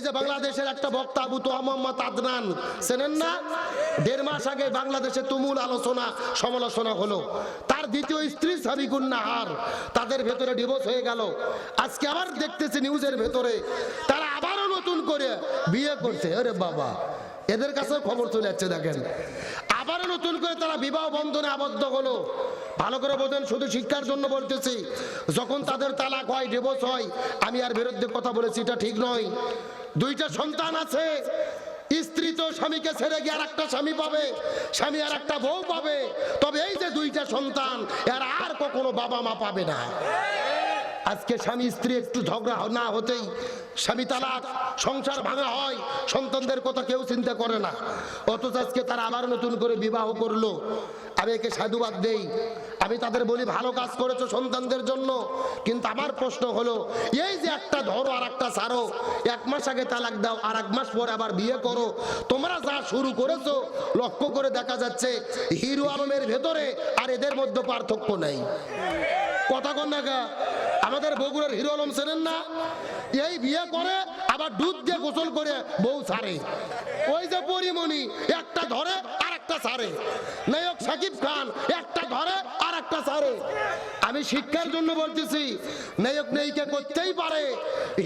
এই যে বাংলাদেশের একটা বক্তা আবু তো মোহাম্মদ আদনান, চেনেন না? দেড় মাস আগে বাংলাদেশে তুমুল আলোচনা, সমালোচনা হলো। তার দ্বিতীয় স্ত্রী সাবিকুন নাহার, তাদের ভেতরে ডিভোর্স হয়ে গেল। আজকে আবার দেখতেছি নিউজের ভেতরে, তারা আবারও নতুন করে বিয়ে করছে। আরে বাবা, এদের কাছে খবর চলে যাচ্ছে, দেখেন। আবারও নতুন করে তারা বিবাহ বন্ধনে আবদ্ধ হলো। ভালো করে বোঝেন, শুধু শিক্ষার জন্য বলতেছি, যখন তাদের তালাক হয় ডিভোর্স হয়, আমি আর বিরুদ্ধে কথা বলেছি, এটা ঠিক নয়। দুইটা সন্তান আছে, স্ত্রী তো স্বামীকে ছেড়ে গিয়ে আর একটা স্বামী পাবে, স্বামী আর একটা বউ পাবে। তবে এই যে দুইটা সন্তান, এর আর কখনো বাবা মা পাবে না। আজকে স্বামী স্ত্রী একটু ঝগড়া না হতেই স্বামী তালাক, সংসার ভাঙা হয়, সন্তানদের কথা কেউ চিন্তা করে না। অথচ আজকে তারা আবার নতুন করে বিবাহ করল। আমি একে সাধুবাদ দেই। আমি তাদের বলি, ভালো কাজ করেছ সন্তানদের জন্য। কিন্তু আমার প্রশ্ন হলো, এই যে একটা ধরো আর একটা ছাড়ো এক মাস আগে তালাক দাও, আর এক মাস পরে আবার বিয়ে করো। তোমরা যা শুরু করেছ, লক্ষ্য করে দেখা যাচ্ছে, হিরো আলমের ভেতরে আর এদের মধ্যে পার্থক্য নেই। কথা কন না গা? আমাদের বগুড়ার হিরো আলম চেনেন না? এই বিয়ে করে, আবার দুধ দিয়ে গোসল করে বউ ছাড়ে। ওই যে পরিমণি, একটা ধরে আর একটা ছাড়ে। নায়ক সাকিব খান, একটা ধরে আর একটা ছাড়ে। আমি শিক্ষার জন্য বলতেছি, নায়ক নেইকে করতেই পারে,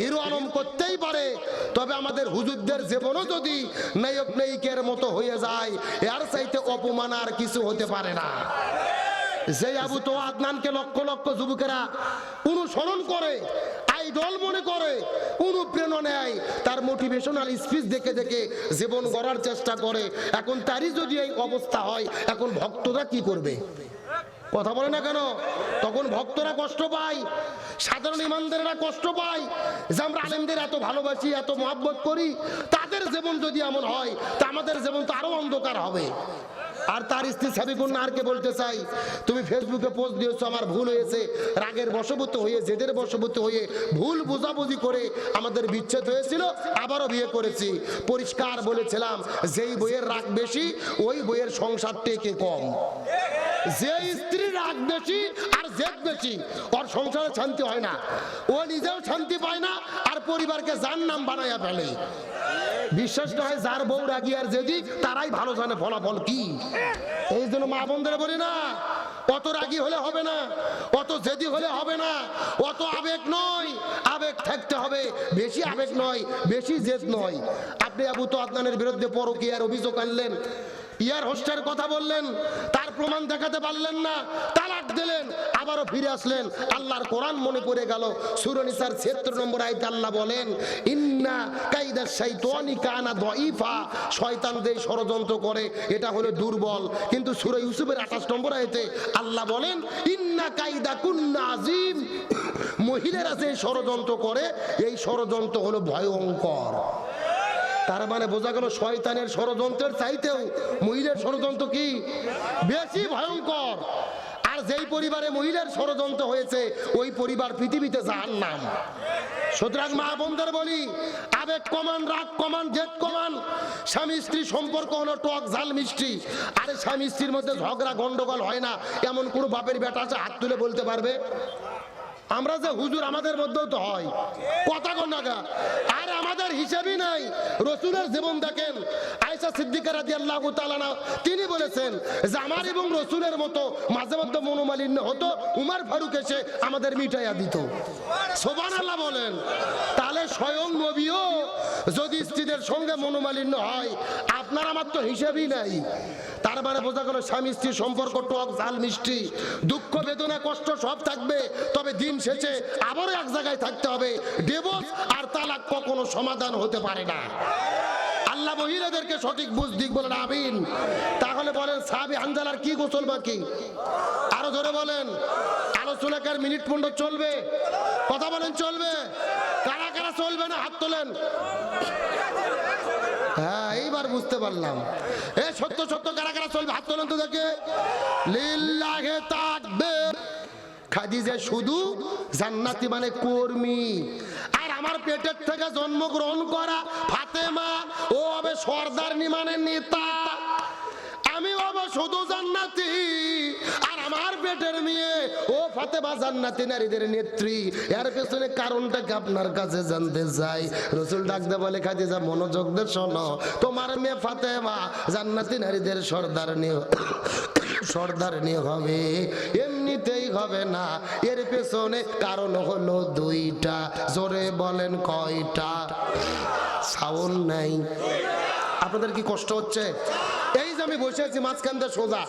হিরো আলম করতেই পারে, তবে আমাদের হুজুরদের জীবনও যদি নায়ক নেইকের মতো হয়ে যায়, এর চাইতে অপমান আর কিছু হতে পারে না। যে আবু তো আদনানকে লক্ষ লক্ষ যুবকেরা অনুসরণ করে, আইডল মনে করে, অনুপ্রেরণা নেয়, তার মোটিভেশনাল স্পিচ দেখে দেখে জীবন গড়ার চেষ্টা করে। এখন তারই যদি এই অবস্থা হয়, এখন ভক্তরা কি করবে? কথা বলে না কেন? তখন ভক্তরা কষ্ট পায়, সাধারণ ইমানদারেরা কষ্ট পায় যে আমরা আলেমদের এত ভালোবাসি, এত মহাব্বত করি, তাদের জীবন যদি এমন হয়, তা আমাদের জীবন তো আরও অন্ধকার হবে। আর তার স্ত্রী সাবিকুন নাহারকে বলতে চাই, তুমি ফেসবুকে পোস্ট দিয়েছ, আমার ভুল হয়েছে। রাগের বশবর্তী হয়ে, জেদের বশবর্তী হয়ে ভুল বোঝাবুঝি করে আমাদের বিচ্ছেদ হয়েছিল, আবারও বিয়ে করেছি। পরিষ্কার বলেছিলাম, যেই বইয়ের রাগ বেশি, ওই বইয়ের সংসার টেকে কম। যে স্ত্রী রাগ বেশি আর জেদ বেশি, ওর সংসারে শান্তি হয় না। ও নিজেও শান্তি পায় না, আর পরিবারকে যার নাম বানাইয়া ফেলে। বিশ্বাস না হয় যার বউ রাগি আর জেদি, তারাই ভালো জানে ফলাফল কি। এই জন্য মা বোনদের বলি না, অত রাগি হলে হবে না, অত জেদি হলে হবে না, অত আবেগ নয়, আবেগ থাকতে হবে, বেশি আবেগ নয়, বেশি জেদ নয়। আপনি আবু তো আদনানের বিরুদ্ধে পরকীয়ার অভিযোগ আনলেন ইয়ার হোস্টের কথা বললেন, তার প্রমাণ দেখাতে পারলেন না, তালাক দিলেন, আবারও ফিরে আসলেন। আল্লাহর কোরআন মনে পড়ে গেল সুরনিসার ছিয়াত্তর নম্বর আয়তে আল্লাহ বলেন, ইন্না কাইদা শাইতানি কানা দাইফা শয়তান যে ষড়যন্ত্র করে, এটা হলো দুর্বল। কিন্তু সূরা ইউসুফের 28 নম্বর আয়াতে আল্লাহ বলেন, ইন্না কাইদা কুন্না আজিম মহিলারা যে ষড়যন্ত্র করে, এই ষড়যন্ত্র হলো ভয়ঙ্কর। তার মানে বোঝা গেল শয়তানের ষড়যন্ত্রের চাইতেও মহিলার ষড়যন্ত্র কি? বেশি ভয়ঙ্কর। আর যেই পরিবারে মহিলার ষড়যন্ত্র হয়েছে, ওই পরিবার পৃথিবীতে যার নাম। সুতরাং মা বোনদের বলি, আবেগ কমান, রাগ কমান, জেদ কমান। স্বামী স্ত্রী সম্পর্ক হলো টক, ঝাল, মিষ্টি। আরে স্বামী স্ত্রীর মধ্যে ঝগড়া, গন্ডগোল হয় না। এমন কোনো বাপের বেটা আছে, হাত তুলে বলতে পারবে? আমরা যে হুজুর আমাদের মধ্যেও তো হয়। কথা কন্যা আর আমাদের হিসাবই নাই। রসুলের জীবন দেখেন। আয়সা সিদ্দিকা রাজি আল্লাহ তিনি বলেছেন যে আমার এবং রসুলের মতো মাঝে মধ্যে মনোমালিন্য হতো, উমার ফারুক এসে আমাদের মিটাইয়া দিত। সোবান আল্লাহ বলেন। তাহলে স্বয়ং নবীও যদি স্ত্রীদের সঙ্গে মনোমালিন্য হয়, আপনার আমার তো হিসাবই নাই। তার মানে বোঝা গেল স্বামী স্ত্রীর সম্পর্ক টক, ঝাল, মিষ্টি, দুঃখ, বেদনা, কষ্ট সব থাকবে, তবে দিন শেষে আবারও এক জায়গায় থাকতে হবে। ডিভোর্স আর তালাক কখনো সমাধান হতে পারে না। আল্লাহ মহিলাদেরকে সঠিক বুঝ দিক বলেন, আমিন। তাহলে বলেন, সাহাবি হানজালার কি গোসল বাকি? আরও ধরে বলেন আলোচনাকার মিনিট পনেরো চলবে? কথা বলেন, চলবে? কারা কারা চলবে না? হাত তোলেন। হ্যাঁ এইবার বুঝতে পারলাম। এ, সত্য সত্য, কারা কারা চলবে? হাত তোলেন তো দেখে। লিল্লাহে তাকবীর। খাদিজা শুধু জান্নাতি মানে কর্মী। আমার পেটের থেকে জন্মগ্রহণ করা ফাতেমা, ও হবে সর্দার নিমানের নেতা। আমি বাবা শুধু জান্নাতি, আর আমার পেটের মেয়ে, ও ফাতেমা জান্নাতি নারীদের নেত্রী। এর পেছনে কারণটা কি আপনার কাছে জানতে চাই? রসুল ডাকতে বলে, খাদিজা, মনোযোগ দিয়ে শোনো। তোমার মেয়ে ফাতেমা জান্নাতি নারীদের সর্দার সর্দার নিয়ে হবে, এমনিতেই হবে না। এর পেছনে কারণ হলো দুইটা। জোরে বলেন কয়টা? সাউন্ড নাই। আপনাদের কি কষ্ট হচ্ছে? এই যে আমি বসে আছি, মাঝখান দিয়ে সোজা।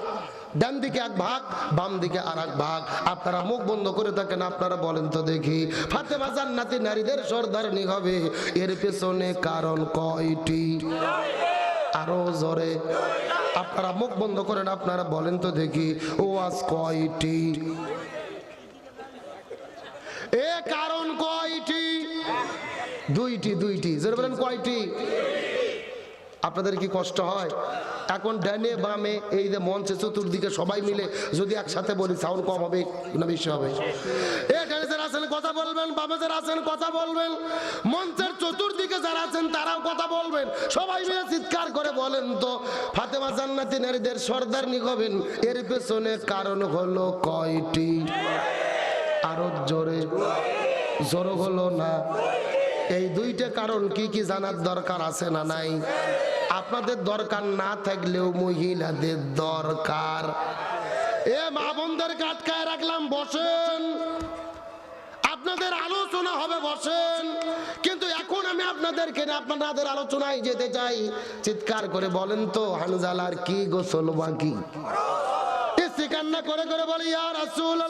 ডান দিকে এক ভাগ, বাম দিকে আর এক ভাগ। আপনারা মুখ বন্ধ করে থাকেন, আপনারা বলেন তো দেখি। ফাতেমা জান্নাতি নারীদের সর্দার সর্দারনি হবে, এর পেছনে কারণ কয়টি? আরও জোরে। আপনারা মুখ বন্ধ করেন, আপনারা বলেন তো দেখি, ও আজ কয়টি? এ কারণ কয়টি? দুইটি দুইটি যেটা বলেন কয়টি? আপনাদের কি কষ্ট হয়? এখন ডানে বামে এই যে মঞ্চে চতুর্দিকে সবাই মিলে যদি একসাথে বলি সাউন্ড কম হবে, না বেশি হবে? আছেন, কথা বলবেন আছেন, কথা বলবেন। মঞ্চের চতুর্দিকে যারা আছেন, তারাও কথা বলবেন। সবাই মিলে চিৎকার করে বলেন তো সর্দার কারণ হলো কয়টি? আরও জোরে। জোর হলো না। এই দুইটা কারণ কি কি জানার দরকার আছে না নাই? আপনাদের দরকার না থাকলেও মহিলাদের দরকার। এ মা বোনদের কাটকায় রাখলাম, বসেন। আপনাদের আলোচনা হবে, বসেন। কিন্তু এখন আমি আপনাদেরকে আপনাদের আলোচনায় যেতে চাই। চিৎকার করে বলেন তো হানজালার কি গোসল বাকি কান্না করে করে বলি, ইয়া রাসূলুল্লাহ,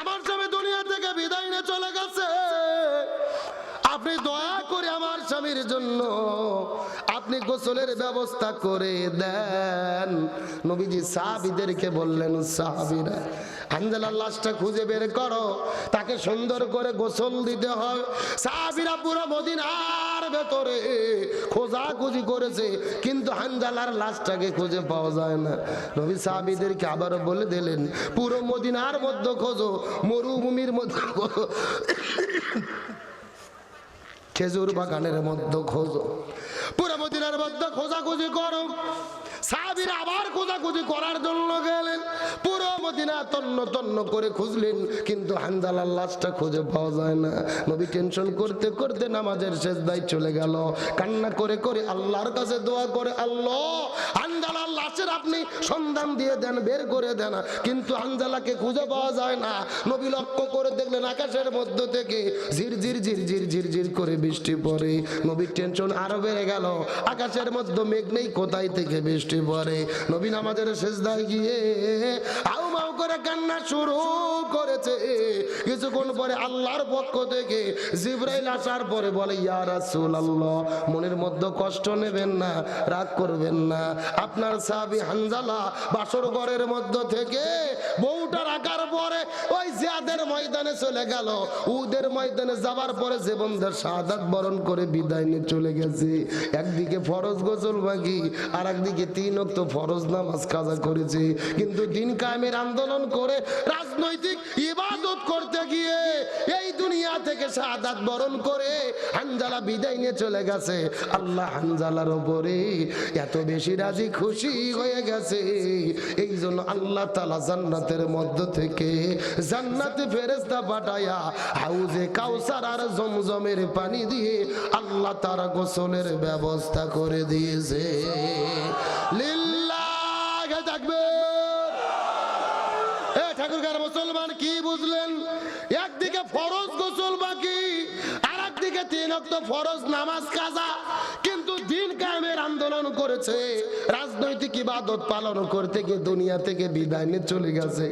আমার স্বামী দুনিয়া থেকে বিদায় নিয়ে চলে গেছে। আপনি দয়া করে আমার স্বামীর জন্য আপনি গোসলের ব্যবস্থা করে দেন। নবীজি সাহাবিদেরকে বললেন, সাহাবিরা হানজালার লাশটা খুঁজে বের করো। তাকে সুন্দর করে গোসল দিতে হয়। সাহাবিরা পুরো মদিনার ভেতরে খোঁজাখুঁজি করেছে, কিন্তু হানজালার লাশটাকে খুঁজে পাওয়া যায় না। নবী সাহাবিদেরকে আবারও বলে দিলেন, পুরো মদিনার মধ্যে খোঁজো, মরুভূমির মধ্যে খোঁজো। খেজুর বাগানের মধ্যে খোঁজো। পুরো মদিনার মধ্যে খোঁজাখুঁজি করো সাহাবির আবার খোঁজাখুঁজি করার জন্য গেলেন। পুরো মদিনা তন্ন তন্ন করে খুঁজলেন, কিন্তু হানজালার লাশটা খুঁজে পাওয়া যায় না। নবী টেনশন করতে করতে নামাজের শেষ দায় চলে গেল। কান্না করে করে আল্লাহর কাছে দোয়া করে, আল্লাহ, হানজালার লাশের আপনি সন্ধান দিয়ে দেন, বের করে দেন। কিন্তু হানজালাকে খুঁজে পাওয়া যায় না। নবী লক্ষ্য করে দেখলেন আকাশের মধ্য থেকে ঝির ঝির ঝির ঝির ঝির ঝির করে বৃষ্টি পড়ে। নবীর টেনশন আরও বেড়ে গেল। আকাশের মধ্যে মেঘ নেই, কোথায় থেকে বৃষ্টি পড়ে? নবী নামাজের শেষদায় গিয়ে আউ মাউ করে কান্না শুরু করেছে। কিছুক্ষণ পরে আল্লাহর পক্ষ থেকে জিব্রাইল আসার পরে বলে, ইয়া রাসূলুল্লাহ, মনের মধ্যে কষ্ট নেবেন না, রাগ করবেন না। আপনার সাহাবী হানজালা বাসর ঘরের মধ্য থেকে বউটা রাখার পরে ওই জিয়াদের ময়দানে চলে গেল। উদের ময়দানে যাবার পরে জীবনদের শাহাদাত বরণ করে বিদায় নিয়ে চলে গেছে। একদিকে ফরজ গোসল বাকি আর একদিকে তিন অক্ত ফরজ নামাজ কাজা করেছে, কিন্তু দিন কায়েমের আন্দোলন করে রাজনৈতিক ইবাদত করতে গিয়ে এই দুনিয়া থেকে শাহাদাত বরণ করে হানজালা বিদায় নিয়ে চলে গেছে। আল্লাহ হানজালার ওপরে এত বেশি রাজি খুশি হয়ে গেছে। এই জন্য আল্লাহ তালা জান্নাতের মধ্য থেকে জান্নাতে ফেরেস্তা পাঠায়া হাউজে কাউসার আর জমজমের পানি দিয়ে আল্লাহ তারা গোসলের ব্যবস্থা করে দিয়েছে। এ ঠাকুরগার মুসলমান কি বুঝলেন? একদিকে ফরজ গোসল বাকি আর একদিকে তিন ফরজ নামাজ কাজা। কিন্তু দিন কায়েমের আন্দোলন করেছে, রাজনৈতিক ইবাদত পালন করতে গিয়ে দুনিয়া থেকে বিদায় নিয়ে চলে গেছে।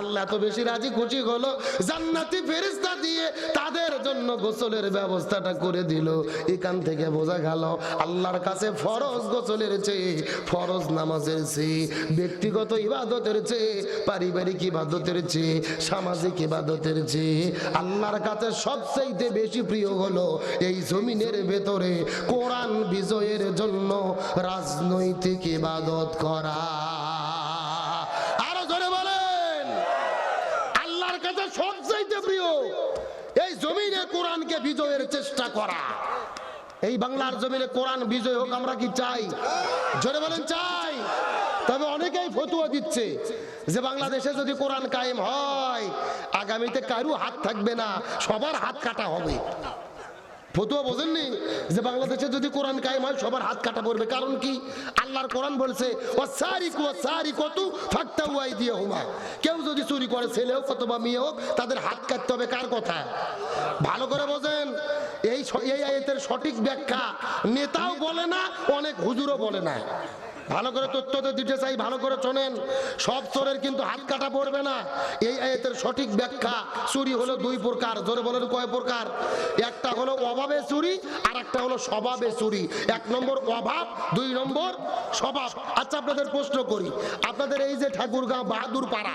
আল্লাহ এত বেশি রাজি খুশি হলো, জান্নাতি ফেরিস্তা দিয়ে তাদের জন্য গোসলের ব্যবস্থাটা করে দিল। এখান থেকে বোঝা গেল, আল্লাহর কাছে ফরজ গোসলের চেয়ে ফরজ নামাজের চেয়ে, ব্যক্তিগত ইবাদতের চেয়ে, পারিবারিক ইবাদতের চেয়ে, সামাজিক ইবাদতের চেয়ে, আল্লাহর কাছে সবচেয়ে বেশি প্রিয় হলো এই জমিনের ভেতরে কোরআন বিজয়ের জন্য রাজনৈতিক ইবাদত করা। আরও ধরে বলেন। আল্লাহর কাছে সবচাইতে প্রিয়, এই জমিনে কোরআনকে বিজয়ের চেষ্টা করা। এই বাংলার জমিনে কোরআন বিজয় হোক, আমরা কি চাই? জোরে বলেন, চাই। তবে অনেকেই ফতুয়া দিচ্ছে যে বাংলাদেশে যদি কোরআন কায়েম হয়, আগামীতে কারু হাত থাকবে না, সবার হাত কাটা হবে। ফতুয়া বোঝেননি? যে বাংলাদেশে যদি কোরআন কায়েম হয়, সবার হাত কাটা পড়বে। কারণ কি? আল্লাহর কোরআন বলছে ও সারি কু সারি কত ফাক্তা উয়াই দিয়ে হুমা কেউ যদি চুরি করে ছেলে হোক অথবা মেয়ে হোক, তাদের হাত কাটতে হবে কার কথা? ভালো করে বোঝেন, এই এই আয়াতের সঠিক ব্যাখ্যা নেতাও বলে না, অনেক হুজুরও বলে না। ভালো করে তথ্য তো দিতে চাই, ভালো করে শোনেন। সব চোরের কিন্তু হাত কাটা পড়বে না। এই আয়াতের সঠিক ব্যাখ্যা চুরি হলো দুই প্রকার। জোরে বলেন কয় প্রকার? একটা হলো অভাবে চুরি আর একটা হলো স্বভাবে চুরি। এক নম্বর অভাব, দুই নম্বর স্বভাব। আচ্ছা আপনাদের প্রশ্ন করি। আপনাদের এই যে ঠাকুরগাঁও বাহাদুর পাড়া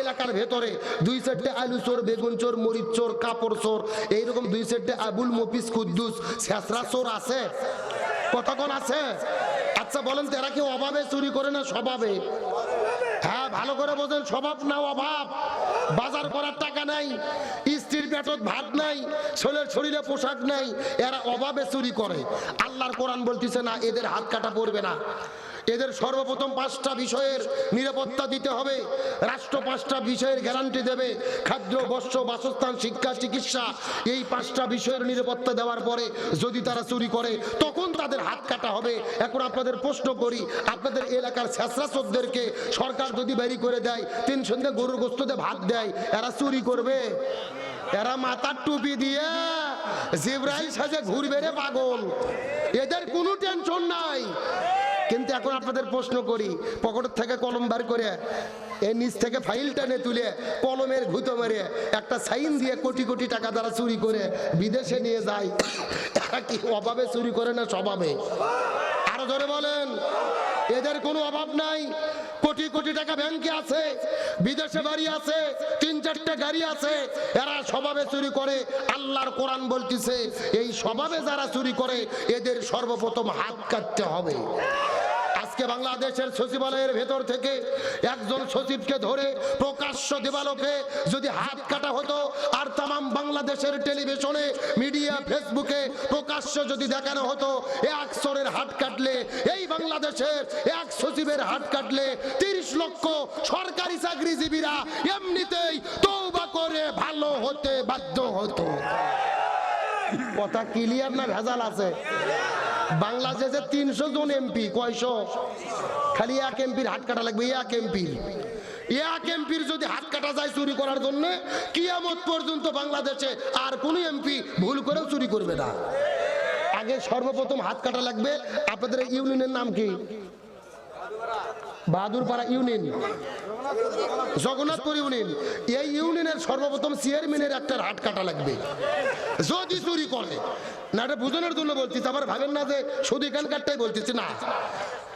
এলাকার ভেতরে, দুই সেটে আলু চোর, বেগুন চোর, মরিচ চোর, কাপড় চোর, এইরকম দুই সেটে আবুল মফিস কুদ্দুস, শেষরা চোর আছে? কতক্ষণ আছে? আচ্ছা বলেন তো এরা কি অভাবে চুরি করে না স্বভাবে? হ্যাঁ ভালো করে বোঝেন, স্বভাব না অভাব। বাজার করার টাকা নাই, স্ত্রীর পেটত ভাত নাই, ছেলের শরীরে পোশাক নাই, এরা অভাবে চুরি করে। আল্লাহর কোরআন বলতেছে, না, এদের হাত কাটা পড়বে না। এদের সর্বপ্রথম পাঁচটা বিষয়ের নিরাপত্তা দিতে হবে। রাষ্ট্র পাঁচটা বিষয়ের গ্যারান্টি দেবে। খাদ্য, বস্ত্র, বাসস্থান, শিক্ষা, চিকিৎসা, এই পাঁচটা বিষয়ের নিরাপত্তা দেওয়ার পরে যদি তারা চুরি করে, তখন তাদের হাত কাটা হবে। এখন আপনাদের প্রশ্ন করি, আপনাদের এলাকার ছেঁচড়াচোরদেরকে সরকার যদি বেরি করে দেয়, তিন সন্ধ্যে গরুর গোস্ততে ভাত দেয়, এরা চুরি করবে? এরা মাথার টুপি দিয়ে জিব্রাইল সাজে ঘুরবে রে পাগল। এদের কোনো টেনশন নাই। কিন্তু এখন আপনাদের প্রশ্ন করি, পকেটের থেকে কলম বার করে এই নিচ থেকে ফাইল টেনে তুলে কলমের ঘুতো মেরে একটা সাইন দিয়ে কোটি কোটি টাকা দ্বারা চুরি করে বিদেশে নিয়ে যায়। এরা কি অভাবে চুরি করে না স্বভাবে? আরও ধরে বলেন। এদের কোনো অভাব নাই। কোটি কোটি টাকা ব্যাংকে আছে, বিদেশে বাড়ি আছে, তিন চারটে গাড়ি আছে। এরা স্বভাবে চুরি করে, আল্লাহর কোরআন বলতেছে, এই স্বভাবে যারা চুরি করে, এদের সর্বপ্রথম হাত কাটতে হবে। আজকে বাংলাদেশের সচিবালয়ের ভেতর থেকে একজন সচিবকে ধরে প্রকাশ্য দেবালোকে যদি হাত কাটা হতো আর তামাম বাংলাদেশের টেলিভিশনে, মিডিয়া, ফেসবুকে প্রকাশ্য যদি দেখানো হতো এক সরের হাত কাটলে, এই বাংলাদেশের এক সচিবের হাত কাটলে তিরিশ লক্ষ সরকারি চাকরিজীবীরা এমনিতেই তৌবা করে ভালো হতে বাধ্য হতো। কথা ক্লিয়ার না ভেজাল আছে? বাংলাদেশে তিনশো জন এমপি, কয়শো? খালি এক এমপির হাত কাটা লাগবে, এক এমপির। এক এমপির যদি হাত কাটা যায় চুরি করার জন্য, কিয়ামত পর্যন্ত বাংলাদেশে আর কোন এমপি ভুল করেও চুরি করবে না। আগে সর্বপ্রথম হাত কাটা লাগবে, আপনাদের ইউনিয়নের নাম কি? Bahadurpara union, Jagannathpur union. এই ইউনিয়নের সর্বপ্রথম চেয়ারম্যানের একটা হাট কাটা লাগবে। যদি চুরি করে, না এটা বোঝানোর জন্য বলছিস আবার ভাবেন না যে শুধু এখানকারটাই বলতেছি, না।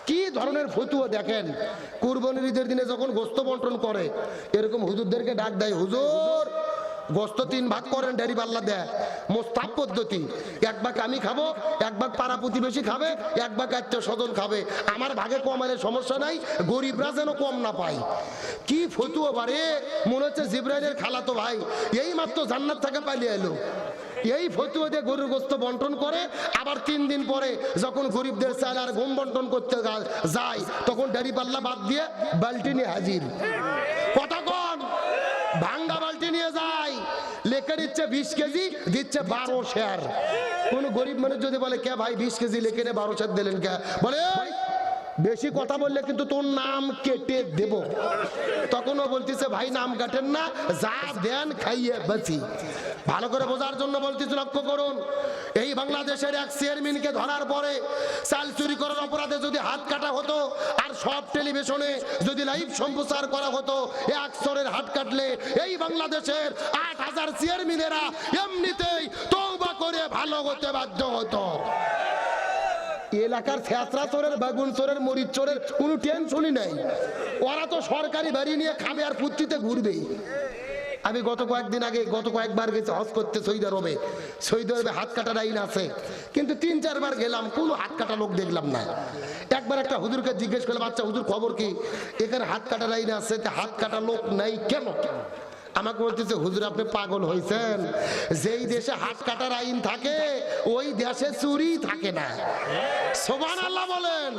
কি ধরনের ফতুয়া দেখেন, কুরবানির ঈদের দিনে যখন গোস্ত বন্টন করে, এরকম হুজুরদেরকে ডাক দেয়, হুজুর গোস্ত তিন ভাগ করেন, ডেরি পাল্লা দেয়। মোস্তাব পদ্ধতি। এক ভাগ আমি খাব, এক ভাগ পাড়া প্রতিবেশী খাবে, এক ভাগ আত্মীয় স্বজন খাবে। আমার ভাগে কম এলে সমস্যা নাই, গরিবরা যেন কম না পায়। কি ফতুয়া বারে মনে হচ্ছে জিব্রাইলের খালাতো ভাই। এই মাত্র জান্নাত থেকে পালিয়ে এলো। এই ফতুয়া দিয়ে গরুর গোস্ত বন্টন করে, আবার তিন দিন পরে যখন গরিবদের চাল আর ঘুম বন্টন করতে যায়, তখন ডেরি পাল্লা বাদ দিয়ে বাল্টি নিয়ে হাজির। নিয়ে যায়। লেখে দিচ্ছে বিশ কেজি দিচ্ছে বারো শেয়ার। কোন গরিব মানুষ যদি বলে কে ভাই বিশ কেজি লেখে নে বারো শেয়ার দিলেন কে? বলে "এই, বেশি কথা বললে কিন্তু তোর নাম কেটে দেব। তখনও বলতেছে, ভাই, নাম কাটেন না, যা দেন খাইয়ে বাঁচি। ভালো করে বোঝার জন্য বলতেছে, লক্ষ্য করুন, এই বাংলাদেশের এক চেয়ারম্যানকে ধরার পরে চাল চুরি করার অপরাধে যদি হাত কাটা হতো আর সব টেলিভিশনে যদি লাইভ সম্প্রচার করা হতো এক স্তরের হাত কাটলে এই বাংলাদেশের আট হাজার চেয়ারম্যানেরা এমনিতেই তৌবা করে ভালো হতে বাধ্য হতো। এলাকার ছেঁচড়া চোরের, বেগুন চোরের, মরিচ চোরের কোনো টেনশনই নাই। ওরা তো সরকারি বাড়ি নিয়ে খাবে আর ফুর্তিতে ঘুরবে। আমি গত কয়েকদিন আগে, গত কয়েকবার গেছি, হজ করতে সৌদি আরবে সৌদি আরবে হাত কাটার আইন আছে। কিন্তু তিন, চারবার গেলাম, কোনো হাত কাটা লোক দেখলাম না। একবার একটা হুজুরকে জিজ্ঞেস করলাম আচ্ছা হুজুর, খবর কি? এখানে হাত কাটার আইন আছে হাত কাটা লোক নাই কেন কেন? আমাকে বলতেছে হুজুর আপনি পাগল হয়েছেন যেই দেশে হাত কাটার আইন থাকে ওই দেশে চুরি থাকে না। সোমান আল্লাহ বলেন।